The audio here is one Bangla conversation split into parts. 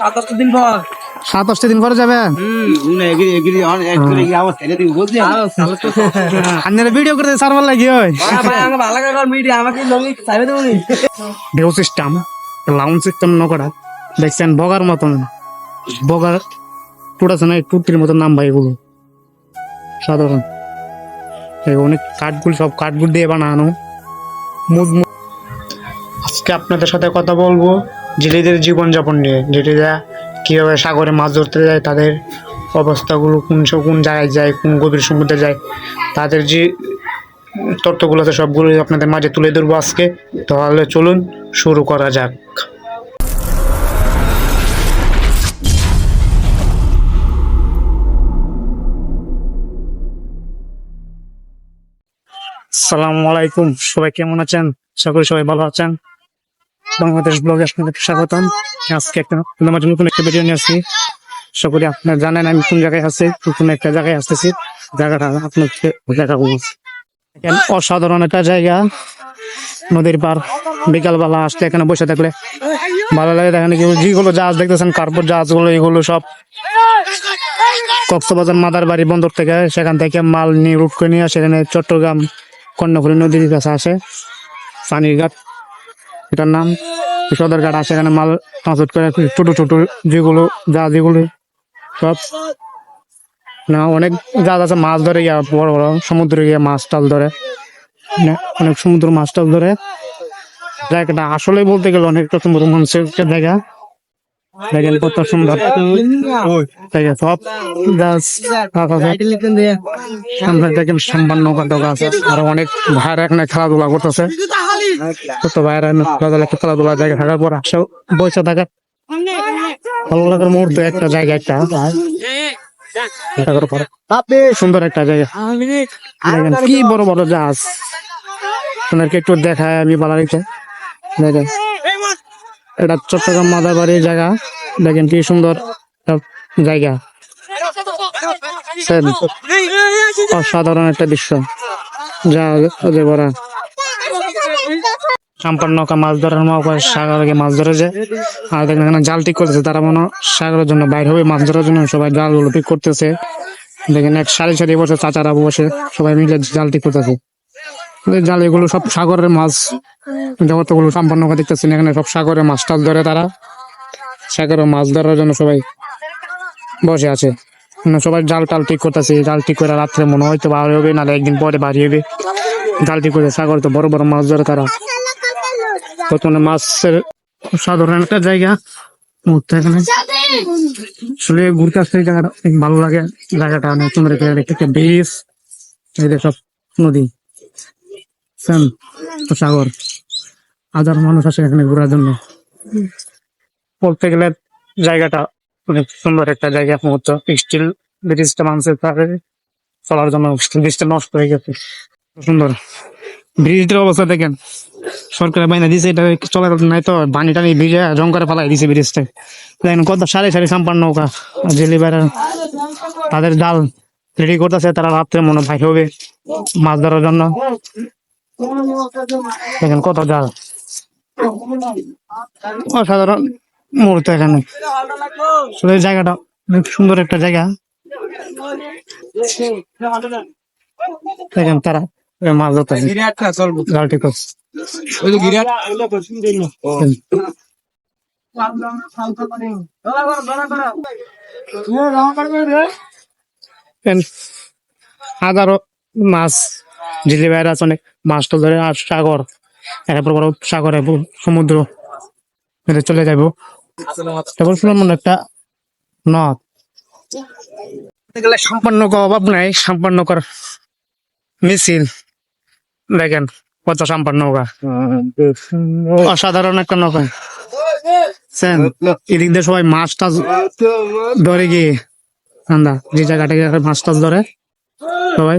সাতাশটা দিন পর। সাতাশটা দিন পরে যাবে? ভিডিও করতে সার্ভার লাগি করে ঢেউ সিস্টেম লাউন্ড সিস্টেম নকরা দেখছেন বগার মতন। বগার টুটাছে না টুটির মতন নাম ভাই এগুলো। সাধারণ। এই অনেক কাঠগুলো সব কাঠগুলো দিয়ে বানানো। আজকে আপনাদের সাথে কথা বলব। জেলেদের জীবনযাপন নিয়ে। জেলেরা কীভাবে সাগরে মাছ ধরতে যায়, তাদের অবস্থাগুলো কোন সব কোন জায়গায় যায়, কোন গভীর সমুদ্রে যায়, তাদের যে তথ্যগুলো আছে সবগুলো আপনাদের মাঝে তুলে ধরবো আজকে। তাহলে চলুন শুরু করা যাক। সালাম আলাইকুম। সবাই কেমন আছেন? সকলে সবাই ভালো আছেন। বাংলাদেশ ব্লগে আপনাদের স্বাগতম। আজকে একটা আমার জন্য নতুন একটা ভিডিও নিয়ে আসছি। করি আপনারা জানেন আমি কোন জায়গায় আছি নতুন একটা জায়গায় আসতেছি। জায়গাটা আপনাকে দেখাবো। অসাধারণ একটা জায়গা। নদীর পার বিকালবেলা আসতে এখানে বসে থাকলে ভালো লাগে। দেখেন যেগুলো জাহাজ দেখতেছেন কার্পোর জাহাজগুলো, এগুলো সব কক্সবাজার মাদার বাড়ি বন্দর থেকে সেখান থেকে মাল নিয়ে রুট করে নিয়ে আসে। এখানে চট্টগ্রাম কর্ণফুলী নদীর কাছে আসে। পানিরঘাট এটার নাম সদরঘাট আসে এখানে মাল ট্রান্সপোর্ট করে ছোট ছোট যেগুলো, যা যেগুলো সব। না, অনেক যা আছে, মাছ ধরে গিয়া, বড় বড় সমুদ্রে গিয়ে মাছ টাল ধরে। অনেক সমুদ্র মাছ টাল ধরে। জায়গাটা আসলে বলতে গেলে অনেকটা সুন্দর মানুষের জায়গা দেখেন কত সুন্দর। জায়গা সব গাছ। সামনে দেখেন সম্পন্ন কত গাছ আছে আর অনেক ভাইরা এখানে খেলাধুলা করতেছে। কত ভাইরা খেলাধুলা খেলাধুলা জায়গা থাকার পর আসে বসে থাকার ভালো লাগার মুহূর্ত একটা জায়গা একটা। থাকার পরে। সুন্দর একটা জায়গা। দেখেন কি বড় বড় জাহাজ। আপনাদেরকে একটু দেখায় আমি ভালো লাগছে দেখেন। এটা চট্টগ্রাম মাদারবাড়ির জায়গা। দেখেন কি সুন্দর জায়গা। অসাধারণ একটা দৃশ্য। যা ওদের বড় নৌকা মাছ ধরার নৌকা সাগরে মাছ ধরে যায় আর দেখেন এখানে জাল ঠিক করতেছে। তারা মনে সাগরের জন্য বাইরে হবে, মাছ ধরার জন্য। সবাই জালগুলো ঠিক করতেছে। দেখেন এক সারি সারি বসে, চাচারা বসে, সবাই মিলে জাল ঠিক করতেছে। জাল এগুলো সব সাগরের মাছ। জগতগুলো সম্পন্ন নৌকা দেখতেছেন এখানে সব সাগরের মাছ টাছ ধরে তারা। সাগরের মাছ ধরার জন্য সবাই বসে আছে। মানে সবাই জাল টাল ঠিক করতেছে। জাল ঠিক করে রাত্রে মনে হয়তো বার হবে, নাহলে একদিন পরে বাড়ি হবে। জাল ঠিক করে সাগর তো বড় বড় মাছ ধরে তারা। প্রথমে মাছের সাধারণ একটা জায়গা। ঘুরতে ভালো লাগে। জায়গাটা বেশ এই সব নদী। সেন সাগর। হাজার মানুষ আসে এখানে ঘোরার জন্য। বলতে গেলে জায়গাটা অনেক সুন্দর একটা জায়গা মুহূর্ত স্টিল ব্রিজটা মানুষের তারে চলার জন্য ব্রিজটা নষ্ট হয়ে গেছে। সুন্দর। ব্রিজটার অবস্থা দেখেন। সরকার বাইনা দিছে এটা চলার নাই তো পানি টানি ভিজে রং করে ফেলাই দিছে ব্রিজটা। দেখেন কত সারি সারি সাম্পান নৌকা জেলি বেড়া তাদের জাল রেডি করতেছে, তারা রাত্রে মনে হয় হবে মাছ ধরার জন্য। দেখেন কত জাল। অসাধারণ মুহূর্ত এখানে। এই জায়গাটা অনেক সুন্দর একটা জায়গা। দেখেন তারা মাছ ঠিক হাজারো মাছ ঝিলি বাইরে আছে অনেক মাছ তো ধরে আর সাগর। এরপর বড় সাগরে সমুদ্র এতে চলে যাব তারপর শুনলাম মনে একটা নদ। গেলে সম্পন্ন অভাব নাই, সম্পন্ন কর মিছিল। দেখেন, কত সম্পন্ন নৌকা। অসাধারণ একটা নৌকা। এদিক দিয়ে সবাই মাছ টাছ ধরে গিয়ে আন্দা যে জায়গাটা গিয়ে মাছ টাছ ধরে, সবাই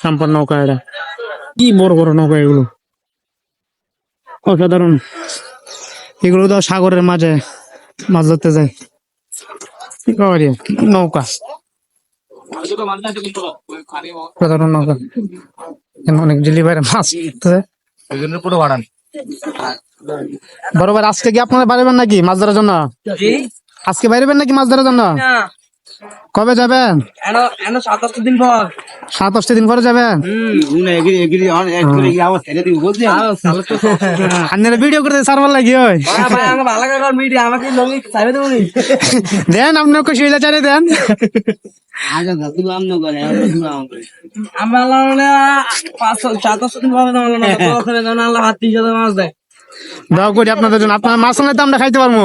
সম্পূর্ণ নৌকা এটা কি বড় বড় নৌকা এগুলো? অসাধারণ। এগুলো তো সাগরের মাঝে মাছ ধরতে যায়? নৌকা। সাধারণ নৌকা। অনেক জেলি বাইরে মাছ পুরো বাড়ান বরাবর আজকে কি আপনারা বাইরেবেন নাকি মাছ ধরার জন্য? আজকে বাইরেবেন নাকি মাছ ধরার জন্য? কবে যাবেন? সাতাশটা দিন পর। সাতাশটা দিন পরে যাবেন? আপনারা ভিডিও করতে সারবার লাগি ওই। দেন আপনি খুশি হইলে চারে দেন। আপনাদের জন্য। আপনার মাছ আমরা খাইতে পারব।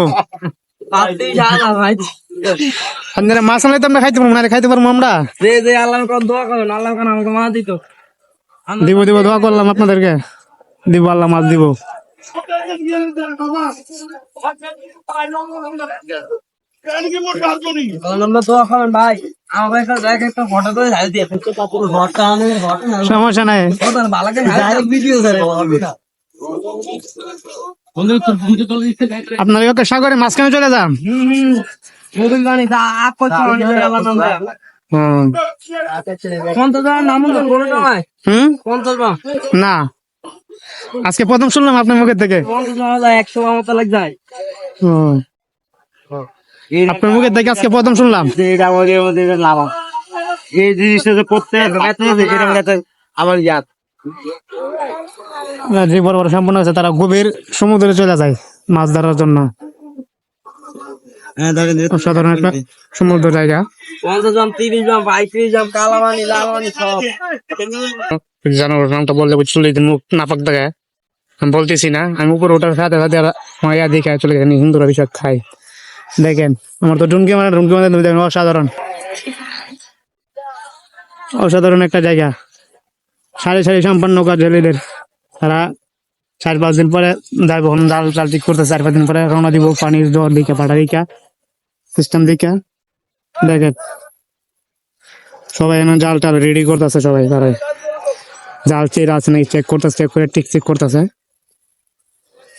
আপনারা মাছ আনলে তো আমরা খাইতে পারব না খাইতে পারব আমরা। যে যে আল্লাহ দোয়া করবেন আল্লাহ কেন আমাকে মাছ দিত। দিব দিব দোয়া করলাম আপনাদেরকে। দিব আল্লাহ মাছ দিব। সমস্যা নাই। ভালো করে ডাইরেক্ট ভিডিও ধরে। আপনারা সাগরে মাঝখানে চলে যান। না। আজকে প্রথম শুনলাম আপনার মুখের থেকে। আপনার মুখের থেকে আজকে প্রথম শুনলাম। এই জিনিসটা যে করতে আমার ইয়াদ। যে বড় বড় সম্পন্ন আছে তারা গভীর সমুদ্রে চলে যায় মাছ ধরার জন্য। হ্যাঁ একটা সমুদ্র জায়গা। পঞ্চাশ গ্রাম তিরিশ গ্রাম পঁয়ত্রিশ গ্রাম কালামানি লালমানি সব। জানোয়ার নামটা বললে চলে যেতেন মুখ নাপাক দেখায় আমি বলতেছি না আমি উপরে ওঠার সাথে সাথে মায়া দেখে চলে গেছেন হিন্দুরা বিষয় খাই দেখেন আমার তো ডুমকি মানে ডুমকি মানে দেখেন অসাধারণ। অসাধারণ একটা জায়গা। সারি সারি সম্পন্ন কাজ জেলেদের। তারা চার পাঁচ দিন পরে যাইব জাল জাল ঠিক করতে চার পাঁচ দিন পরে রওনা দিব পানির জ্বর দিকে পাটা দিকা সিস্টেম দিকা দেখেন। সবাই জাল টাল রেডি করতেছে সবাই তারা জাল চের আছে নাকি? চেক করতেছে চেক করে টিক চেক করতেছে।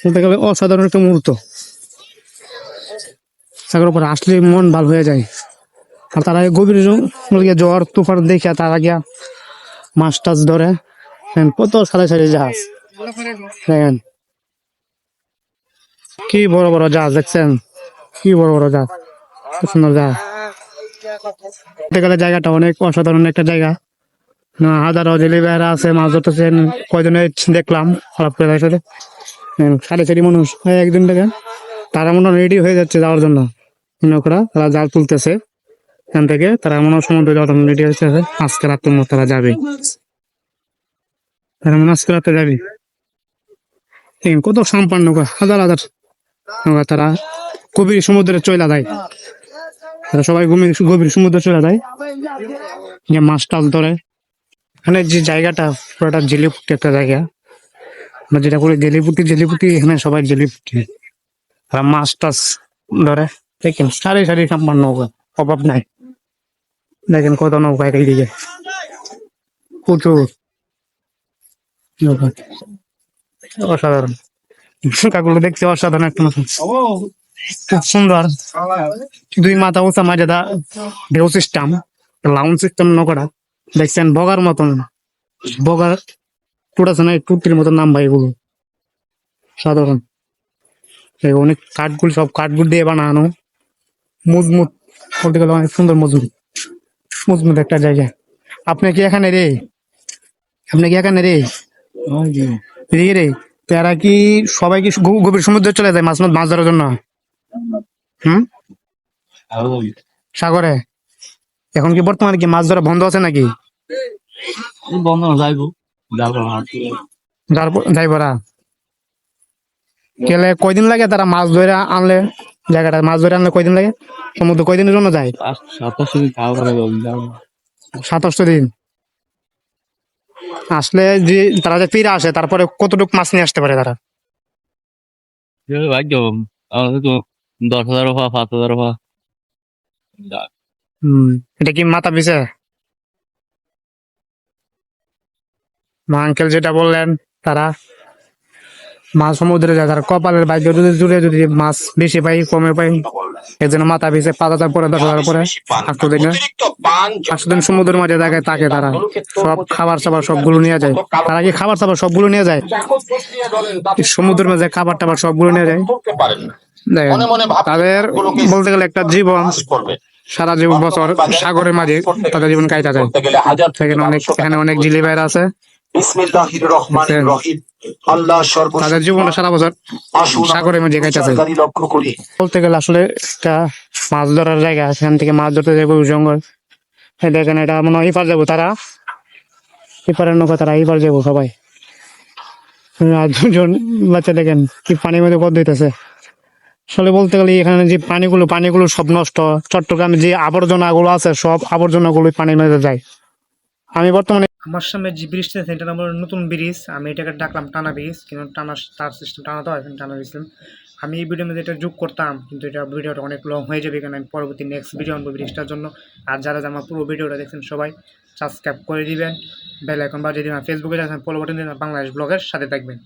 বলতে গেলে অসাধারণ একটা মুহূর্ত। সাগর উপর আসলে মন ভালো হয়ে যায়। আর তারা গভীর জ্বর, তুফান দেখে তারা গিয়া মাছ টাছ ধরে। কত সাড়ে সাড়ে জাহাজ। দেখেন। কি বড় বড় জাহাজ, দেখছেন? কি বড় বড় জাহাজ। সুন্দর গেলে জায়গাটা অনেক অসাধারণ একটা জায়গা। না, হাজার বেড়া আছে, মাছ ধরতেছেন কয়জনে দেখলাম খারাপ করে তার সাথে সাড়ে চারি মানুষ। হয় একদিন থেকে তারা মনে রেডি হয়ে যাচ্ছে যাওয়ার জন্য। নৌকরা তারা জাল তুলতেছে। এখান থেকে তারা মনে সমুদ্রে যাওয়ার জন্য রেডি হচ্ছে আজকে রাত্রে মতো তারা যাবে। তারা মনে আজকে রাতে যাবে। কত সম্পন্ন নৌকা, হাজার হাজার নৌকা তারা গভীর সমুদ্রে চলে যায় তারা সবাই গভীর গভীর সমুদ্রে চলে যায়। যে মাছ টাল ধরে। এখানে যে জায়গাটা, পুরোটা জেলিপুটি একটা জায়গা। আমরা যেটা করি, জেলিপুটি জেলিপুটি, এখানে সবাই জেলিপুটি। আর মাছ টাছ ধরে। দেখেন, সারি সারি সাম্বার নৌকা। অভাব নাই। দেখেন কত নৌকা এইদিকে প্রচুর নৌকা। অসাধারণ। নৌকাগুলো দেখতে অসাধারণ একটা মতো খুব সুন্দর। দুই মাথা উঁচা মাঝে দা ঢেউ সিস্টেম লাউন্ড সিস্টেম নৌকাটা দেখছেন বগার মতন। বগার টুটাছে না টুটির মতন নাম ভাই এগুলো। সাধারণ। এই অনেক কাঠগুলো সব কাঠগুলো দিয়ে বানানো। মজবুত। বলতে গেলে অনেক সুন্দর মজবুত। মজবুত একটা জায়গা। আপনি কি এখানে রে? আপনি কি এখানে রে? এদিকে রে তারা কি সবাই কি গভীর সমুদ্রে চলে যায় মাছ মাছ ধরার জন্য? হুম? সাগরে এখন কি বর্তমানে কি মাছ ধরা বন্ধ আছে নাকি? বন্ধ যাইবো। যাইবরা গেলে কয়দিন লাগে তারা মাছ ধরে আনলে? জায়গাটা মাছ ধরে আনলে কয়দিন লাগে? সমুদ্র কয়দিনের জন্য যায়? সাতাশ দিন সাতাশটা আসলে যে তারা যে ফিরে আসে তারপরে কতটুকু মাছ নিয়ে আসতে পারে তারা? ভাগ্য দশ হাজার হওয়া পাঁচ হাজার হওয়া হম, এটা কি মাথা পিছে? মা আঙ্কেল যেটা বললেন, তারা মাছ সমুদ্রে যায়, তারা কপালের বাইরে যদি জুড়ে যদি মাছ বেশি পাই, কমে পাই এই জন্য মাথা পিছে পাতা পরে দশ হাজার পরে আটশো দিনে দিন সমুদ্রের মাঝে দেখে তাকে তারা। সব খাবার সাবার সবগুলো নিয়ে যায়। তারা কি খাবার সাবার সবগুলো নিয়ে যায়? সমুদ্রের মাঝে খাবার টাবার সবগুলো নিয়ে যায়। দেখেন, তাদের বলতে গেলে একটা জীবন, সারা জীবন বছর সাগরের মাঝে তাদের জীবন কাইটা যায়। সেখানে অনেক, এখানে অনেক জিলি ভাইরা আছে। বিসমিল্লাহির রহমানির রহিম। আল্লাহ তাদের জীবনটা সারা বছর সাগরের কাইটাছে জায়গাটি লক্ষ্য করি। বলতে গেলে আসলে একটা মাছ ধরার জায়গা সেখান থেকে মাছ ধরতে যাব জঙ্গল। দেখেন এটা মনে হয় ইপার যাব তারা? ইপারের নৌকা তারা ইপার যাব সবাই। আর দুজন বাচ্চা দেখেন কি পানির মধ্যে কত দিতেছে আসলে বলতে গেলে এখানে যে পানিগুলো পানিগুলো সব নষ্ট। চট্টগ্রামে যে আবর্জনা গুলো আছে সব আবর্জনা গুলো পানির মধ্যে যায়। আমি বর্তমানে আমার সামনে যে ব্রিজটা আছে এটা আমার নতুন ব্রিজ আমি এটাকে ডাকলাম টানা ব্রিজ কিন্তু টানা তার সিস্টেম টানা তো হয় টানা ব্রিজ আমি এই ভিডিওর মধ্যে এটা যোগ করতাম, কিন্তু এটা ভিডিওটা অনেক লং হয়ে যাবে, কারণ আমি পরবর্তী নেক্সট ভিডিও আনব ব্রিজটার জন্য। আর যারা আমার পুরো ভিডিওটা দেখছেন সবাই সাবস্ক্রাইব করে দিবেন বেল এখন বাজিয়ে দিবেন ফেসবুকে যাচ্ছেন ফলো বাটন বাংলাদেশ ব্লগের সাথে থাকবেন।